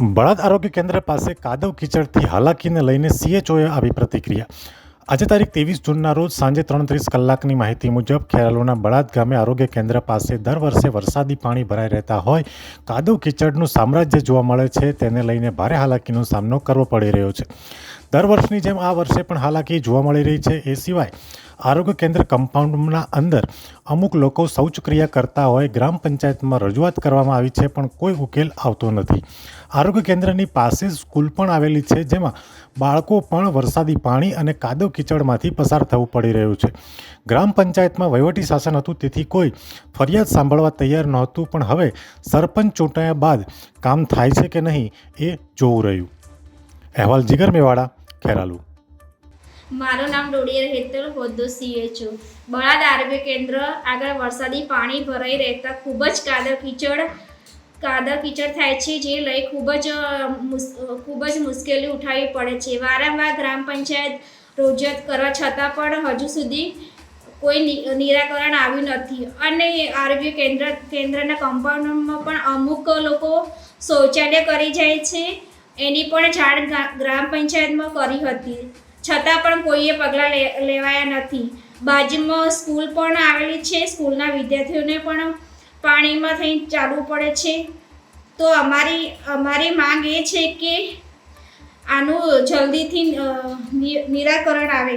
બળાદ આરોગ્ય કેન્દ્ર પાસે કાદવ કીચડથી હાલાકીને લઈને સીએચઓએ આવી પ્રતિક્રિયા. આજે તારીખ ત્રેવીસ જૂનના રોજ સાંજે ત્રણ ત્રીસ કલાકની માહિતી મુજબ ખેરાલુના બળાદ ગામે આરોગ્ય કેન્દ્ર પાસે દર વર્ષે વરસાદી પાણી ભરાઈ રહેતા હોય, કાદવ કીચડનું સામ્રાજ્ય જોવા મળે છે, તેને લઈને ભારે હાલાકીનો સામનો કરવો પડી રહ્યો છે. દર વર્ષની જેમ આ વર્ષે પણ હાલાકી જોવા મળી રહી છે. એ સિવાય આરોગ્ય કેન્દ્ર કમ્પાઉન્ડના અંદર અમુક લોકો શૌચક્રિયા કરતા હોય, ગ્રામ પંચાયતમાં રજૂઆત કરવામાં આવી છે, પણ કોઈ ઉકેલ આવતો નથી. આરોગ્ય કેન્દ્રની પાસે સ્કૂલ પણ આવેલી છે, જેમાં બાળકો પણ વરસાદી પાણી અને કાદવ કીચડમાંથી પસાર થવું પડી રહ્યું છે. ગ્રામ પંચાયતમાં વહીવટી શાસન હતું, તેથી કોઈ ફરિયાદ સાંભળવા તૈયાર નહોતું, પણ હવે સરપંચ ચૂંટાયા બાદ કામ થાય છે કે નહીં એ જોવું રહ્યું. અહેવાલ જીગર મેવાડા ખેરાલુ. મારું નામ ડોડિયર હેતલ, હોદ્દો સીએચઓ બળાદ આરોગ્ય કેન્દ્ર, આગળ વરસાદી પાણી ભરાઈ રહેતા ખૂબ જ કાદવ કીચડ કાદવ કીચડ થાય છે, જે લઈ ખૂબ જ ખૂબ જ મુશ્કેલી ઉઠાવવી પડે છે. વારંવાર ગ્રામ પંચાયત રોજગાર કરવા છતાં પણ હજુ સુધી કોઈ નિરાકરણ આવ્યું નથી. અને આરોગ્ય કેન્દ્ર, કેન્દ્રના કમ્પાઉન્ડમાં પણ અમુક લોકો શૌચાલય કરી જાય છે. એની પણ જાણ ગ્રામ પંચાયતમાં કરી હતી. છતાં પણ કોઈએ પગલાં લેવાયા નથી. બાજુમાં સ્કૂલ પણ આવેલી છે. સ્કૂલના વિદ્યાર્થીઓને પણ પાણીમાં થઈ ચાલવું પડે છે. તો અમારી અમારી માંગ એ છે કે આનું જલ્દીથી નિરાકરણ આવે.